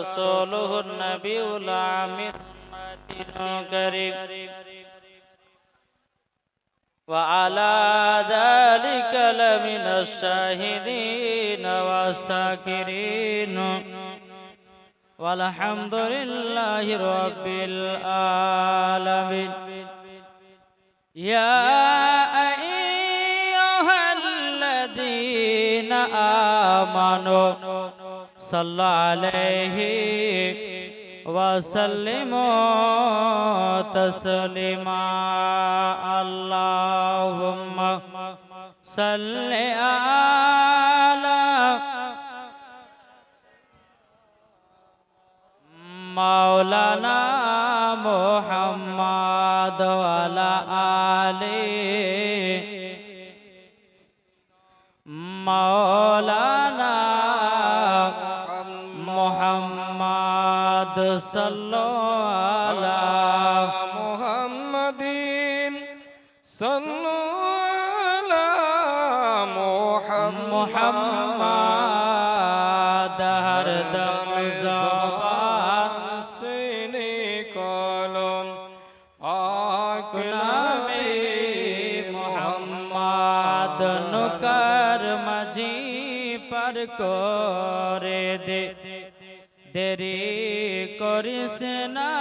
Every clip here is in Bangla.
ورسوله النبي العامر الكريم وعلى ذلك لمن الشاهدين والساكرين والحمد لله رب العالمين يا أيها الذين آمنوا صلى عليه وسلموا تسليما اللهم صل على مولانا صلوا على محمد محمد هر دم زبان সিনে কলম পাক নামে মোহাম্মদ নকর মাঝি পার করে দে দেরি করিস না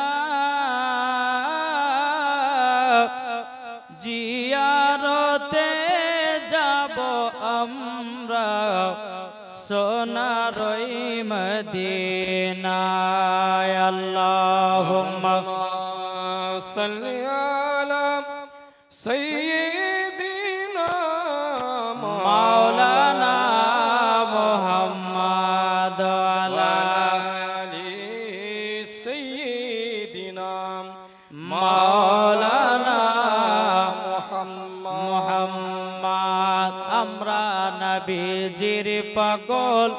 যাব আমরা সোনার মদিনায়। আল্লাহুম্মা صل পাগল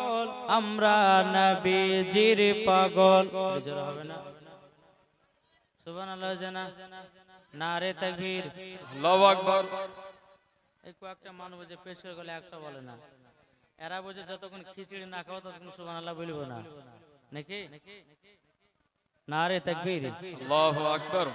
আমরা নবীজির পাগল। হবে না। সুবহানাল্লাহ জানা। নারে তাকবীর। আল্লাহু আকবার। এই কয়েকটা মানুষ যে পেশ করে গেলে একটা বলে না। এরা বোঝে যতক্ষণ খিচুড়ি না খাওয়া ততক্ষণ সুবান আল্লাহ বলব না। নাকি? নারে তাকবীর। আল্লাহু আকবার।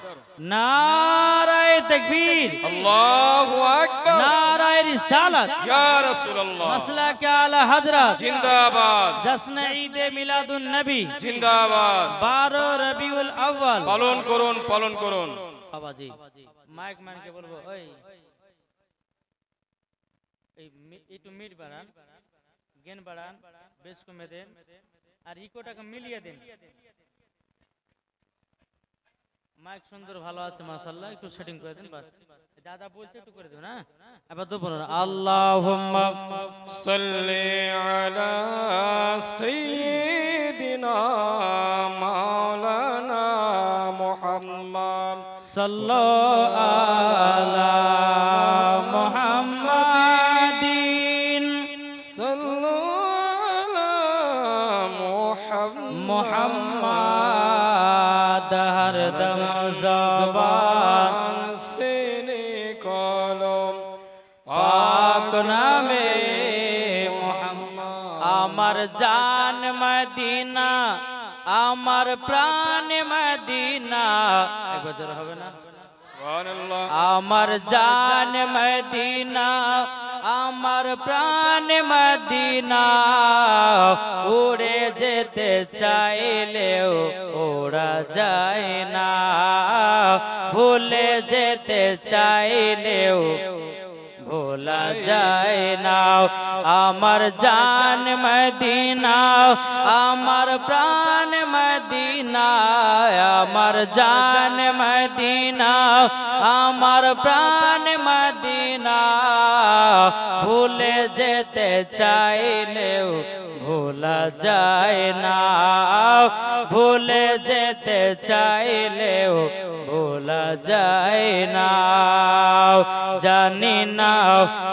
নারায়ে তাকবীর। আল্লাহু আকবার। নারায়ে রিসালাত। ইয়া রাসূলুল্লাহ। মাসলা কে আলা হযরত জিন্দাবাদ। জশ্ন ঈদ মিলাদুন নবী। জিন্দাবাদ। 12 রবিউল আউয়াল। পালন করুন পালন করুন। বাবাজি মাইক ম্যানকে বলব ওই এই একটু মিট বাড়ান। গেন বাড়ান বেশ কমে দেন। আর ইকোটাকে মিলিয়ে দেন। মাইক সুন্দর, ভালো আছে, মাশাআল্লাহ, একটু সেটিং করে দেন, বাস। দাদা বলছে, একটু করে দেন হ্যাঁ এবার তো বলুন আল্লাহুম্মা সাল্লি আলা সাইয়্যিদিনা মাওলানা মুহাম্মদ। সাল্লাল্লাহু আলা প্রাণ মদিনা। এক বছর হবে না? আমার জান মদিনা আমার প্রাণ মদিনা। উড়ে যেতে চাইলেও ওরা যায় না। ভুলে যেতে চাইলেও ভোলা যায় না আমার জান মদিনা আমার প্রাণ মদিনা আমার জান মদিনা আমার প্রাণ মদিনা ভুলে যেতে চাইলেও ভোলা যায় না। ভুলে যেতে চাইলেও ভোলা যায় না। জানি না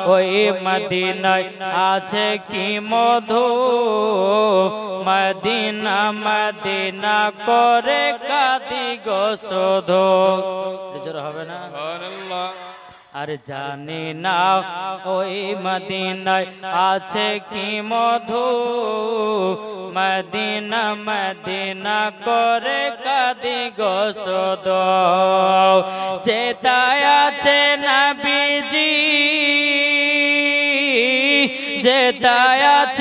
ওই মদিনায় আছে কি মধু। মদিনা মদিনা করে কাদি গো শোধ। হবে না? আর জানি না ওই মদিনায় আছে কি মধু? মদিনা মদিনা করে কাদি গোসদ যেটায় আছে বিজি যে আছে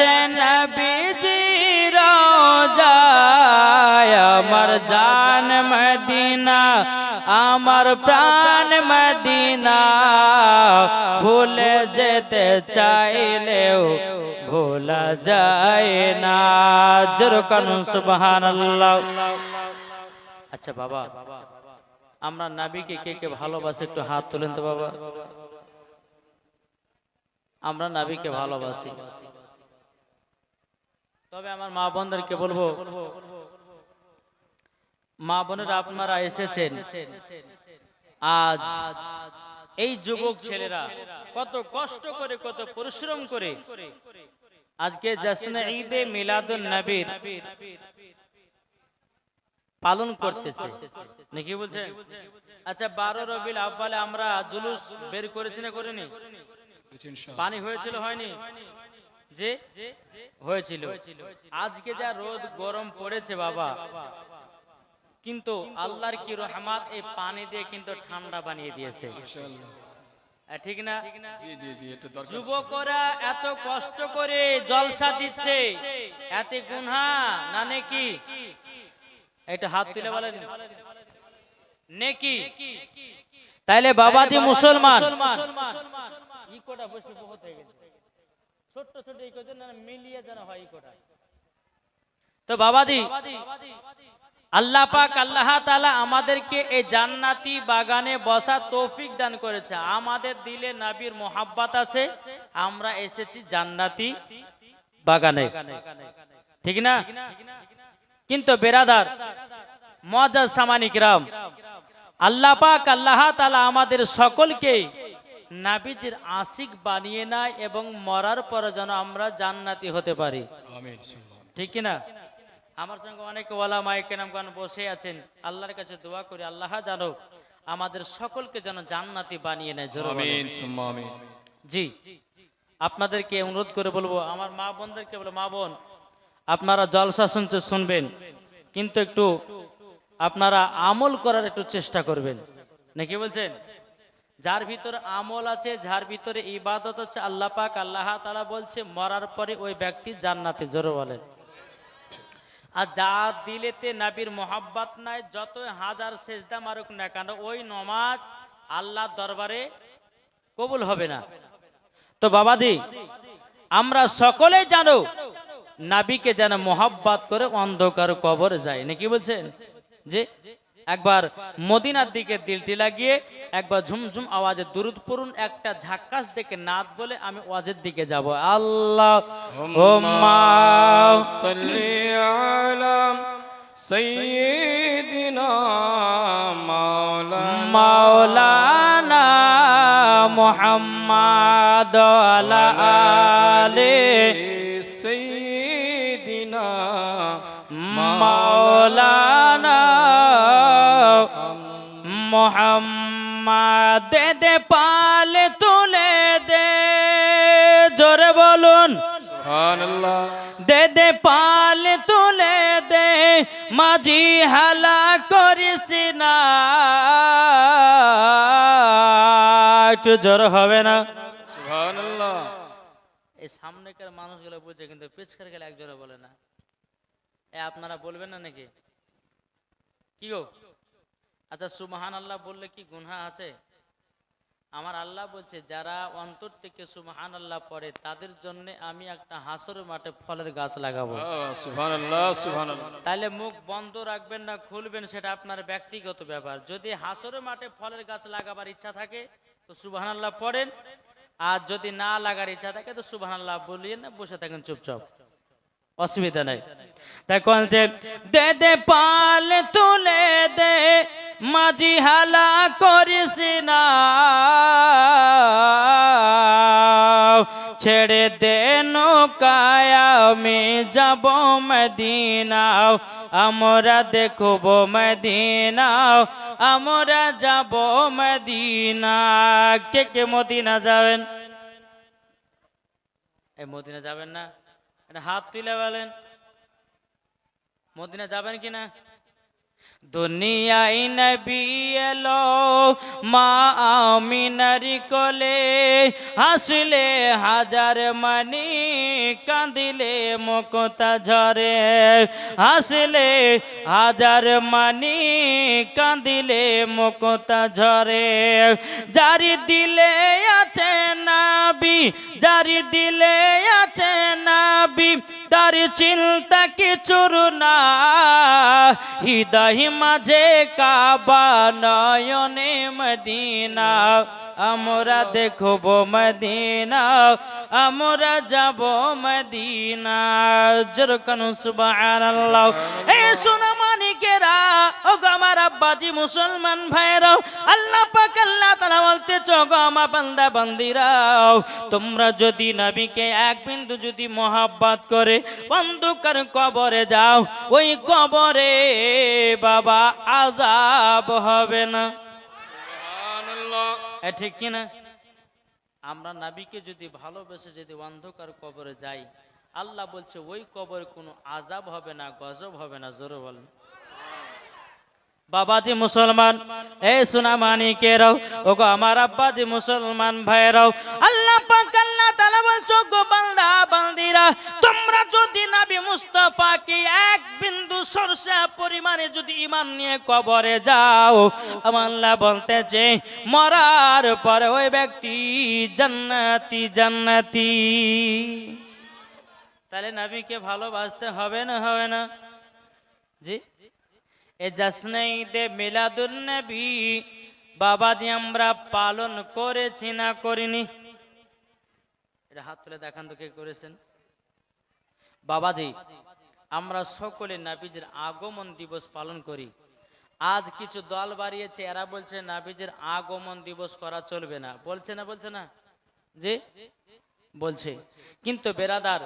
আমার প্রাণ মদিনা ভুলে যেতে চাইলেও ভোলা যায় না। জোর কানুন সুবহান আচ্ছা বাবা, আমরা নাবিকে কে কে ভালোবাসি? একটু হাত তুলেন তো বাবা। আমরা নাবিকে ভালোবাসি। তবে আমার মা বোনদেরকে বলব মা বোনেরা আপনারা এসেছেন। আজ এই যুবক ছেলেরা কত কষ্ট করে, কত পরিশ্রম করে আজকে জাসনে ঈদে মিলাদুন নবীর পালন করতেছে। নাকি বলছেন আচ্ছা বারো রবিল আব্বালে আমরা জুলুস বের করেছি না করিনি? পানি হয়েছিল, হয়নি? যে হয়েছিল। আজকে যা রোদ গরম পড়েছে, বাবা। কিন্তু আল্লাহর কি রহমাত এই পানি দিয়ে কিন্তু ঠান্ডা বানিয়ে দিয়েছে। ঠিক না? জি জি জি এটা দরকার যুবকরা এত কষ্ট করে জলসা দিচ্ছে। এতে গুনহা না নেকি? এটা হাত তুলে বলেন। নেকি? তাইলে বাবাজি মুসলমান। ইকোটা বসে বহুত হয়ে গেছে। ছোট্ট ছোট ইকো মিলিয়ে যেন হয় ইকোটা তো বাবাজি। আল্লাহ পাক আল্লাহ তাআলা আমাদেরকে এই জান্নাতি বাগানে বসা তৌফিক দান করেছে। আমাদের দিলে নাবির মোহাব্বত আছে। আমরা এসেছি জান্নাতি বাগানে। ঠিক না? কিন্তু বেরাদার মজাজ সামানিকরাম আল্লাহ পাক আল্লাহ তাআলা আমাদের সকলকে নাবিজের আশিক বানিয়ে নেয় এবং মরার পরে যেন আমরা জান্নাতি হতে পারি। ঠিক না আমার সঙ্গে অনেক ওলামায়ে কেরামগণ বসে আছেন। আল্লাহর কাছে দোয়া করি আল্লাহ জানো আমাদের সকলকে যেন জান্নাতি বানিয়ে নেয় জি আপনাদেরকে অনুরোধ করে বলব আমার মা বোনদেরকে বলব মা বোন আপনারা জলসা শুনতে শুনবেন কিন্তু একটু আপনারা আমল করার একটু চেষ্টা করবেন। নাকি বলছেন? যার ভিতরে আমল আছে যার ভিতরে ইবাদত হচ্ছে আল্লাহ পাক আল্লাহ তালা বলছে মরার পরে ওই ব্যক্তি জান্নাতে জোরে বলেন। আর যা দিলেতে নাবির মোহাব্বত নাই যত হাজার সেজদা মারুক না কেন, ওই নমাজ আল্লাহ দরবারে কবুল হবে না। তো বাবাদি আমরা সকলে জানো, নাবিকে যেন মোহাব্বত করে অন্ধকার কবর যায়। নাকি বলছেন? যে একবার মদিনার দিকে দিলটি লাগিয়ে একবার ঝুমঝুম আওয়াজে দুরুদ পড়ুন, একটা ঝাক্কাস দেখে নাদ বলে, আমি ওয়াজের দিকে যাব। আল্লাহ মাওলানা মোহাম্মদ আলা নেপাল তুলে দে জোরে বলুন। দে দে পাল তুলে দে মাঝি হালা করিস না। একটু জ্বর হবে না? এই সামনেকার মানুষগুলো বুঝে কিন্তু পেছকার গেলে এক জোরে বলে না। এ আপনারা বলবেন না নাকি? কি গো? আচ্ছা সুবহান আল্লাহ বললে কি গুনহা আছে? আমার আল্লাহ বলছে যারা অন্তর থেকে সুবহান আল্লাহ পড়ে তাদের জন্য আমি একটা হাসর মাঠে ফলের গাছ লাগাবো। তাহলে মুখ বন্ধ রাখবেন না খুলবেন সেটা আপনার ব্যক্তিগত ব্যাপার। যদি হাসর মাঠে ফলের গাছ লাগাবার ইচ্ছা থাকে তো সুবহান আল্লাহ পড়েন। আর যদি না লাগার ইচ্ছা থাকে তো সুবহান আল্লাহ বলিয়ে না বসে থাকেন চুপচাপ। অসুবিধা নাই। তাই কোন যে দে দে পাল তুলে দে মাঝি হালা করিস না। ছেড়ে দে আমি যাব মদিনাও। আমরা দেখব মদিনাও। আমরা যাব মদিনা। কে কে মদিনা যাবেন? এই মদিনা যাবেন না? হাত তুলে বলেন। মদিনা যাবেন কি না? দুনিয়াই নবী এলো, মা আমিনার কোলে হাসলে, হাজার মানি কাঁদিলে মুকতা ঝরে। হাসলে, হাজার মানি কাঁদিলে মুকতা ঝরে। জারি দিলে আছে নাবি জারি দিলে আছে নাবি, তার চিন্তা কিছুর না। হৃদয় মাঝে কাবা নয়নে মদিনা, আমরা দেখব মদিনা, আমরা যাব মদিনা। যেরকম সুবাহ এই সোনা ও গো আমার আব্বাজি মুসলমান ভাইরাও আল্লাহ পাক আল্লাহ তাআলা বলতে গো আমার বান্দা বান্দিরাও তোমরা যদি নবীকে এক বিন্দু যদি মোহাব্বত করে বন্ধুকার কবরে যাও ওই কবরে বাবা আজাব হবে না। ঠিক কিনা আমরা নাবিকে যদি ভালোবেসে যদি অন্ধকার কবরে যাই আল্লাহ বলছে ওই কবরে কোনো আজাব হবে না গজব হবে না জোরে বলেন। বাবাজি মুসলমান, এই সোনা মানিকেরাও ওগো আমার আব্বাজি মুসলমান ভাইরাও আল্লাহ পাক, আল্লাহ তাআলা বলছো গো বান্দা, বান্দিরা, তোমরা যদি নবী মুস্তাফা মুস্তাফাকে এক বিন্দু সরষা পরিমাণে যদি ঈমান নিয়ে কবরে যাও, আমার আল্লাহ বলতেছে মরার পরে ওই ব্যক্তি জান্নাতি জান্নাতি। তাহলে নবীকে ভালোবাসতে হবে না হবে না? জি? এ জাসনে ঈদে মিলাদুন নবী বাবাজি আমরা পালন করেছি না করিনি। এটা হাত তুলে দেখান তো কে করেছেন। বাবাজি, আমরা সকলে নাবিজের আগমন দিবস পালন করি। আজ কিছু দল বাড়িয়েছে, এরা বলছে নাবিজের আগমন দিবস করা চলবে না। বলছে না বলছে না? যে বলছে। কিন্তু বেরাদার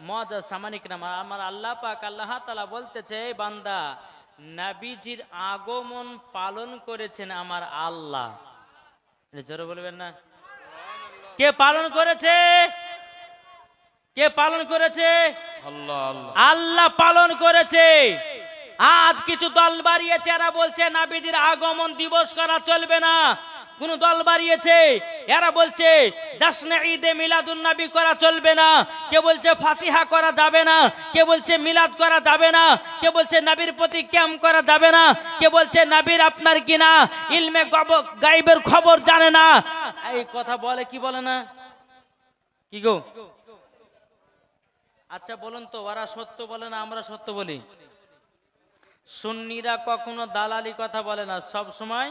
মজা সামানিক নাম, আমার আল্লাহ পাক আল্লাহ তালা বলতেছে, "এই বান্দা নাবিজির আগমন পালন করেছেন আমার আল্লাহ। জোরে বলবেন না? কে পালন করেছে? কে পালন করেছে? আল্লাহ পালন করেছে। আজ কিছু দল বাড়িয়েছে এরা বলছে নাবিজির আগমন দিবস করা চলবে না। কোন দল বাড়িয়েছে? এরা বলছে জাসনে ঈদে মিলাদুন নবী করা চলবে না। কে বলছে, ফাতিহা করা যাবে না। কে বলছে, মিলাদ করা যাবে না। কে বলছে, নবীর প্রতি ক্যাম্প করা যাবে না। কে বলছে, নবীর আপনার কিনা? ইলমে গাইবের খবর জানে না। এই কথা বলে কি বলে না? কি গো? আচ্ছা বলুন তো, ওরা সত্য বলে না আমরা সত্য বলি? সুন্নিরা কখনো দালালি কথা বলে না। সব সময়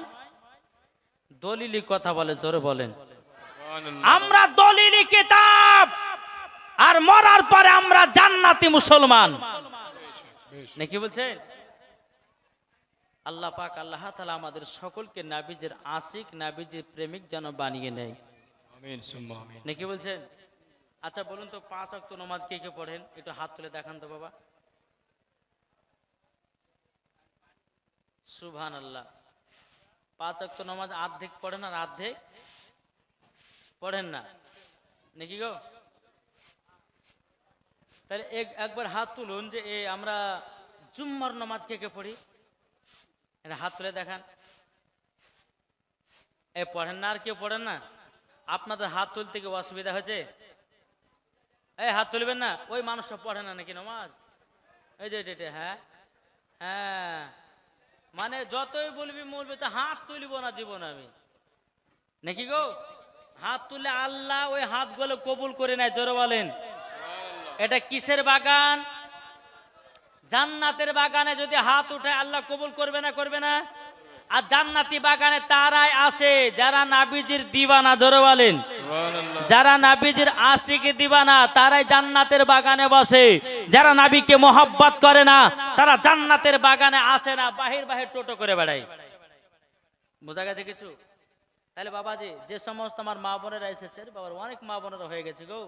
দলিলি কথা বলে জোরে বলেন। আমরা দলিলি কিতাব আর মরার পরে আমরা জান্নাতি মুসলমান। নাকি বলছেন? আল্লাহ পাক আল্লাহ তাআলা আমাদের সকলকে নাবিজের আশিক নাবিজের প্রেমিক যেন বানিয়ে নেয়। নাকি বলছেন? আচ্ছা বলুন তো পাঁচ অক্ত নমাজ কে কে পড়েন? একটু হাত তুলে দেখান তো বাবা। সুবহান আল্লাহ পাঁচ অক্ত নমাজ আর্ধেক পড়েন আর আর্ধেক পড়েন না। নাকি গো? তাহলে এক একবার হাত তুলুন যে এ আমরা জুম্মার নমাজ কে কে পড়ি? হাত তুলে দেখান। এ পড়েন না আর কেউ পড়েন না? আপনাদের হাত তুলতে কি অসুবিধা হয়েছে? এই হাত তুলবেন না, ওই মানুষটা পড়ে না নাকি নমাজ? এই যে হ্যাঁ হ্যাঁ। মানে যতই বলবি বলবি তো হাত তুলব না জীবন আমি। নাকি গো? হাত তুলে আল্লাহ ওই হাতগুলো কবুল করে নেয় জোরে বলেন। এটা কিসের বাগান? জান্নাতের বাগানে যদি হাত উঠে আল্লাহ কবুল করবে না করবে না? আর জান্নাতি বাগানে তারাই আছে যারা নাবিজির দিবানা জোরে বলেন। যারা নাবিজির আশিকে দিবানা, তারাই জান্নাতের বাগানে বসে। যারা নাবিকে মোহাব্বত করে না, তারা জান্নাতের বাগানে আসে না, বাহির বাহির টোটো করে বেড়ায়। বোঝা গেছে কিছু? তাহলে বাবাজি, যে সমস্ত আমার মা বোনেরা এসেছে বাবার অনেক মা বোনেরা হয়ে গেছে গো।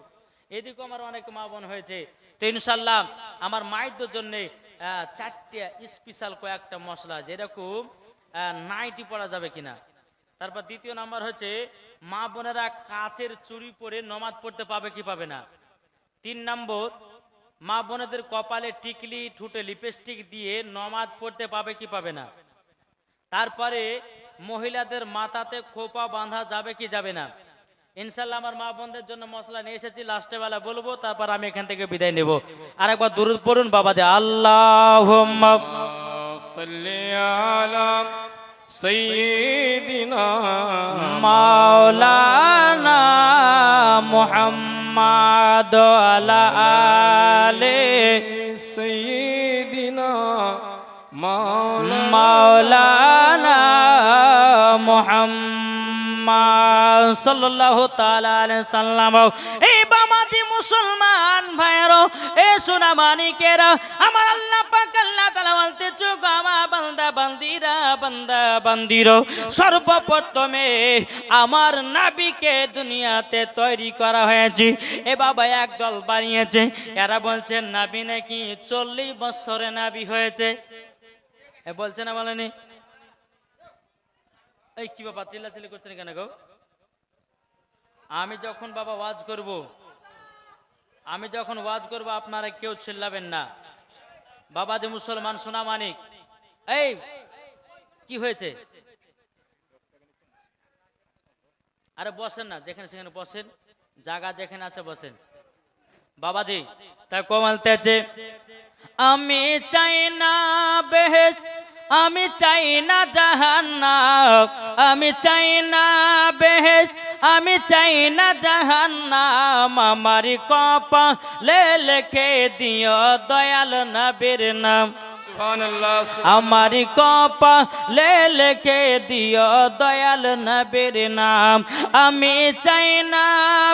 এদিকেও আমার অনেক মা বোন হয়েছে। তো ইনশাল্লাহ আমার মায়ের জন্য চারটে স্পেশাল কয়েকটা মশলা, যেরকম নাইটি পরা যাবে কিনা। তারপর দ্বিতীয় নাম্বার হচ্ছে, মা বোনেরা কাচের চুড়ি পরে নমাজ পড়তে পাবে কি পাবে না? তিন নম্বর, মা বোনেদের কপালে টিকলি, ঠুটে লিপস্টিক দিয়ে নমাজ পড়তে পাবে কি পাবে না? তারপরে মহিলাদের মাথাতে খোপা বাঁধা যাবে কি যাবে না? ইনশাল্লাহ আমার মা বোনদের জন্য মশলা নিয়ে এসেছি লাস্টে বেলা বলব, তারপর আমি এখান থেকে বিদায় নেব। আর একবার দূর পড়ুন, বাবা যে আল্লাহ سيدنا মাওলানা মুহাম্মাদ আলা আলে سيدنا مولانا মাওলানা মুহাম্মদ সাল্লাল্লাহু তাআলা আলাইহি সাল্লাম এই বামাতি মুসলমান ভাইয়েরো এ সোনা মানিকেরা আমার আল্লাহ পাক সর্বপ্রথমে আমার নাবিকে দুনিয়াতে তৈরি করা হয়েছে। এ বাবা একদল বানিয়েছে, এরা বলছে, নাবি নাকি চল্লিশ বছরে নাবি হয়েছে? বলছে না বলেনি? এই কি বাবা, চিল্লাচিল্লি করছেন কেন গো? আমি যখন বাবা ওয়াজ করব, আমি যখন ওয়াজ করব, আপনারা কেউ চিল্লাবেন না। বাবা যে মুসলমান, সোনা মানিক। এই, কি হয়েছে? আরে বসেন না, যেখানে সেখানে বসেন, জায়গা যেখানে আছে বসেন। বাবাজি তাই কমালতেছে আমি চাই না বেহেস আমি চাই না জাহান্নাম, আমি চাই না বেহেস আমি চাই না জাহান্নাম আমার লে লেখে দিও দয়াল নবীর নাম। আমার কপা লেখে দিও দয়াল নবীর নাম। আমি চাই না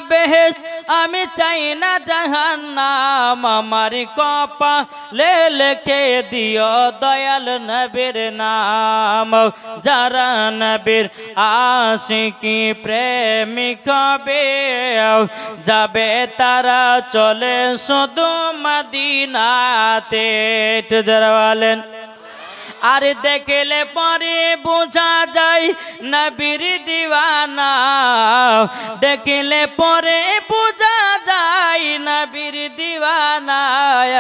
বেহেস আমি চাই না জাহান নাম আমার কপা লে লেখে দিও দয়াল নবীর নাম। যারা নবীর আশিকি প্রেমিক যাবে তারা চলে শুধু মদিনাতে। যারা বলেন, আর দেখলে পরে বোঝা যায়, নবীর দিওয়ানা। দেখলে পরে বোঝা যায়, নবীর দিওয়ানা।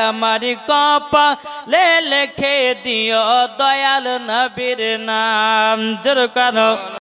আমার কপা লে লেখে দিও দয়াল নবীর নাম। জোর কানো।